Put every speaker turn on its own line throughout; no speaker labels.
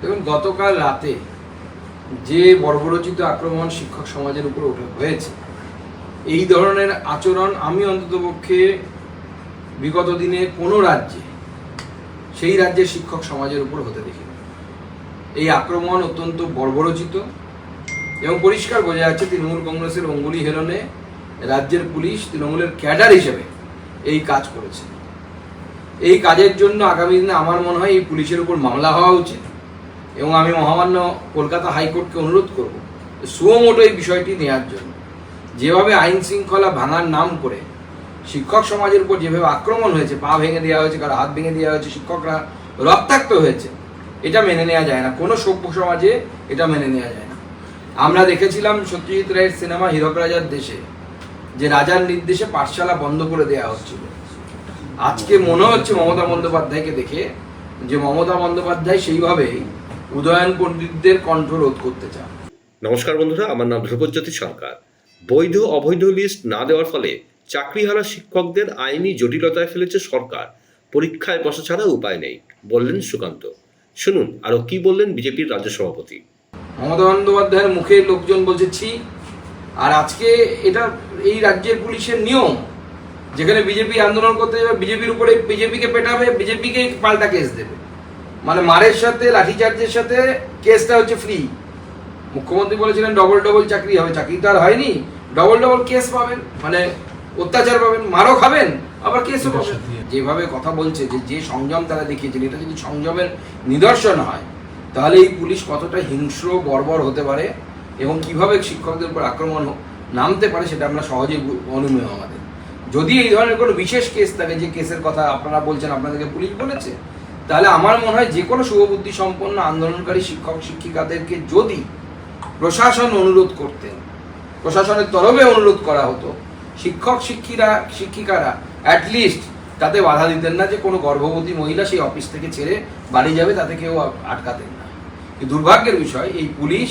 দেখুন, গতকাল রাতে যে বর্বরচিত আক্রমণ শিক্ষক সমাজের উপর হয়েছে, এই ধরনের আচরণ আমি অন্ততপক্ষে বিগত দিনে কোনো রাজ্যে, সেই রাজ্যের শিক্ষক সমাজের উপর হতে দেখি এই আক্রমণ অত্যন্ত বর্বরচিত এবং পরিষ্কার বোঝা যাচ্ছে তৃণমূল কংগ্রেসের অঙ্গুলি হেলনে রাজ্যের পুলিশ তৃণমূলের ক্যাডার হিসেবে এই কাজ করেছে। এই কাজের জন্য আগামী দিনে আমার মনে হয় এই পুলিশের উপর মামলা হওয়া উচিত। এবং আমি মহামান্য কলকাতা হাইকোর্টকে অনুরোধ করব সুমোটো এই বিষয়টি নেওয়ার জন্য। যেভাবে আইন শৃঙ্খলা ভাঙার নাম করে শিক্ষক সমাজের উপর যেভাবে আক্রমণ হয়েছে, পা ভেঙে দেওয়া হয়েছে, কারও হাত ভেঙে দেওয়া হয়েছে, শিক্ষকরা রক্তাক্ত হয়েছে, এটা মেনে নেওয়া যায় না। কোনো সভ্য সমাজে এটা মেনে নেওয়া যায় না। আমরা দেখেছিলাম সত্যজিৎ রায়ের সিনেমা হীরক রাজার দেশে, যে রাজার নির্দেশে পাঠশালা বন্ধ করে দেওয়া হচ্ছিল। আজকে মনে হচ্ছে মমতা বন্দ্যোপাধ্যায়কে দেখে যে মমতা বন্দ্যোপাধ্যায় সেইভাবেই উদয়ন পণ্ডিতদের কণ্ঠ রোধ করতে চান।
নমস্কার বন্ধুরা আমার নাম ধ্রুবজ্যোতি সরকার। বৈধ অবৈধ লিস্ট না দেওয়ার ফলে চাকরিহারা শিক্ষকদের আইনি জটিলতায় ফেলেছে সরকার। পরীক্ষায় বসা ছাড়া উপায় নেই বললেন সুকান্ত। শুনুন আরও কি বললেন বিজেপির রাজ্য সভাপতি?
মমতা বন্দ্যোপাধ্যায়ের মুখে লোকজন বলছে আর আজকে এটা এই রাজ্যের পুলিশের নিয়ম। যেখানে বিজেপি আন্দোলন করতে যাবে বিজেপির উপরে বিজেপিকে পেটাবে বিজেপিকে পাল্টা কেস দেবে। মানে মারের সাথে লাঠিচার্জের সাথে কেসটা হচ্ছে ফ্রি মুখ্যমন্ত্রী বলেছিলেন ডবল ডবল চাকরি হবে চাকরি তো আর হয়নি। ডবল ডবল কেস পাবেন মানে অত্যাচার পাবেন মারও খাবেন আবার কেসও পাবেন। যেভাবে কথা বলছে যে যে সংযম তারা দেখিয়েছেন এটা যদি সংযমের নিদর্শন হয় তাহলে এই পুলিশ কতটা হিংস্র বর্বর হতে পারে এবং কীভাবে শিক্ষকদের উপর আক্রমণ নামতে পারে সেটা আমরা সহজে অনুমেয় আমাদের। যদি এই ধরনের কোনো বিশেষ কেস থাকে যে কেসের কথা আপনারা বলছেন আপনাদেরকে পুলিশ বলেছে তাহলে আমার মনে হয় যে কোনো শুভবুদ্ধি সম্পন্ন আন্দোলনকারী শিক্ষক শিক্ষিকাদেরকে যদি প্রশাসন অনুরোধ করতেন, প্রশাসনের তরফে অনুরোধ করা হতো, শিক্ষক শিক্ষিরা, শিক্ষিকারা অ্যাটলিস্ট তাতে বাধা দিতেন না যে কোনো গর্ভবতী মহিলা সেই অফিস থেকে ছেড়ে বাড়ি যাবে, তাতে কেউ আটকাতেন না। দুর্ভাগ্যের বিষয়, এই পুলিশ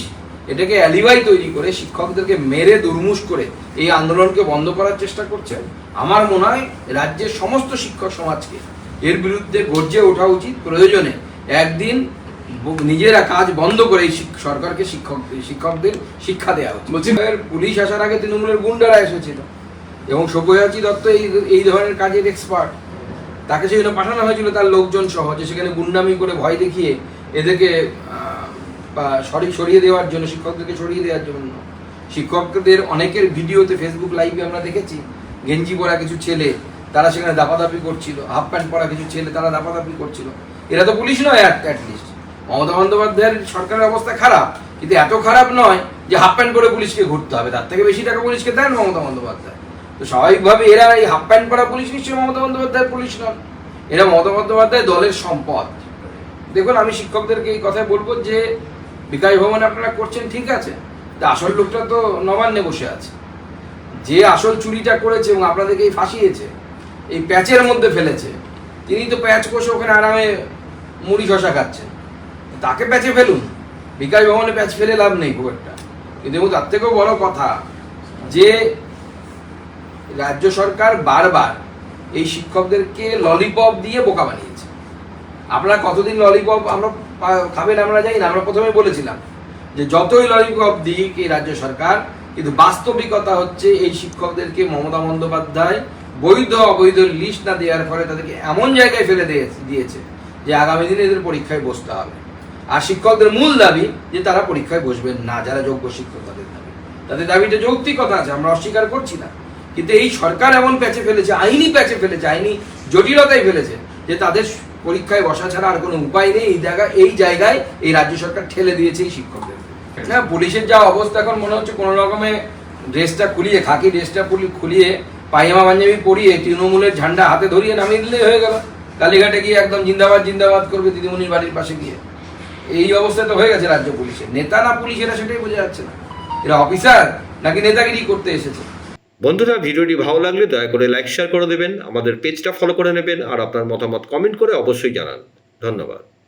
এটাকে অ্যালিবাই তৈরি করে শিক্ষকদেরকে মেরে দুর্মুষ করে এই আন্দোলনকে বন্ধ করার চেষ্টা করছেন আমার মনে হয় রাজ্যের সমস্ত শিক্ষক সমাজকে এর বিরুদ্ধে গর্জে ওঠা উচিত প্রয়োজনে। একদিন নিজেরা কাজ বন্ধ করে সরকারকে শিক্ষক শিক্ষকদের শিক্ষা দেওয়া উচিত বলছি পুলিশ আসার আগে তৃণমূলের গুন্ডারা এসেছিল এবং সব্যসাচী দত্ত এই এই ধরনের কাজের এক্সপার্ট তাকে সেখানে পাঠানো হয়েছিল তার লোকজন সহ যে সেখানে গুন্ডামি করে ভয় দেখিয়ে এদেরকে সরি সরিয়ে দেওয়ার জন্য শিক্ষকদেরকে সরিয়ে দেওয়ার জন্য। শিক্ষকদের অনেকের ভিডিওতে ফেসবুক লাইভে আমরা দেখেছি। গেঞ্জি পরা কিছু ছেলে তারা সেখানে দাপাদাপি করছিল হাফ প্যান্ট পরা কিছু ছেলে তারা দাপাদাপি করছিল। এরা তো পুলিশ নয় অ্যাটলিস্ট মমতা বন্দ্যোপাধ্যায়ের সরকারের অবস্থা খারাপ, কিন্তু এত খারাপ নয় যে হাফ প্যান্ট করে পুলিশকে ঘুরতে হবে। তার থেকে বেশি টাকা পুলিশকে দেন মমতা বন্দ্যোপাধ্যায়। তো স্বাভাবিকভাবে এরা এই হাফ প্যান্ট পরা পুলিশ নিশ্চয়ই মমতা বন্দ্যোপাধ্যায়ের পুলিশ নন। এরা মমতা বন্দ্যোপাধ্যায় দলের সম্পদ। দেখুন, আমি শিক্ষকদেরকে এই কথাই বলব যে বিকাশ ভবনে আপনারা করছেন, ঠিক আছে। তা আসল লোকটা তো নবান্নে বসে আছে। যে আসল চুরিটা করেছে এবং আপনাদেরকে এই ফাঁসিয়েছে এই প্যাচের মধ্যে ফেলেছে। তিনি তো প্যাচ কষে ওখানে আরামে মুড়ি শশা খাচ্ছেন। তাকে প্যাচে ফেলুন। বিকাশ ভবনে প্যাচ ফেলে লাভ নেই খুব একটা। কিন্তু তার থেকেও বড় কথা যে রাজ্য সরকার বারবার এই শিক্ষকদেরকে ললিপপ দিয়ে বোকা বানিয়েছে। আপনারা কতদিন ললিপপ আমরা খাবেন আমরা জানি না, আমরা প্রথমে বলেছিলাম যে যতই ললিপপ দিক এই রাজ্য সরকার, কিন্তু বাস্তবিকতা হচ্ছে এই শিক্ষকদেরকে মমতা বন্দ্যোপাধ্যায় বৈধ অবৈধ লিস্ট না দেওয়ার ফলে তাদেরকে এমন জায়গায় ফেলে দিয়েছে- যে আগামী দিনে এদের পরীক্ষায় বসতে হবে। আর শিক্ষকদের মূল দাবি যে তারা পরীক্ষায় বসবেন না, যারা যোগ্য শিক্ষক তাদের দাবি। তাদের দাবিটা যৌক্তিকতা আছে, আমরা অস্বীকার করছি না। কিন্তু এই সরকার এমন প্যাচে ফেলেছে, আইনি প্যাচে ফেলেছে, আইনি জটিলতায় ফেলেছে যে তাদের পরীক্ষায় বসা ছাড়া আর কোনো উপায় নেই। এই জায়গায় এই জায়গায় এই রাজ্য সরকার ঠেলে দিয়েছে এই শিক্ষকদের। না পুলিশের যা অবস্থা এখন মনে হচ্ছে কোনো রকমে ড্রেসটা খুলিয়ে, খাকি ড্রেসটা খুলিয়ে পায়জামা পাঞ্জাবি পরিয়ে তৃণমূলের ঝান্ডা হাতে ধরিয়ে নামিয়ে দিলেই হয়ে গেল। কালীঘাটে গিয়ে একদম জিন্দাবাদ জিন্দাবাদ করবে দিদিমণির বাড়ির পাশে গিয়ে। এই অবস্থা তো হয়ে গেছে রাজ্য পুলিশের নেতা না পুলিশ এরা সেটাই বোঝা যাচ্ছে না। এরা অফিসার নাকি নেতাগিরি করতে এসেছে?
বন্ধুরা, ভিডিওটি ভালো লাগলে দয়া করে লাইক শেয়ার করে দেবেন। আমাদের পেজটা ফলো করে নেবেন। আর আপনার মতামত কমেন্ট করে অবশ্যই জানান। ধন্যবাদ।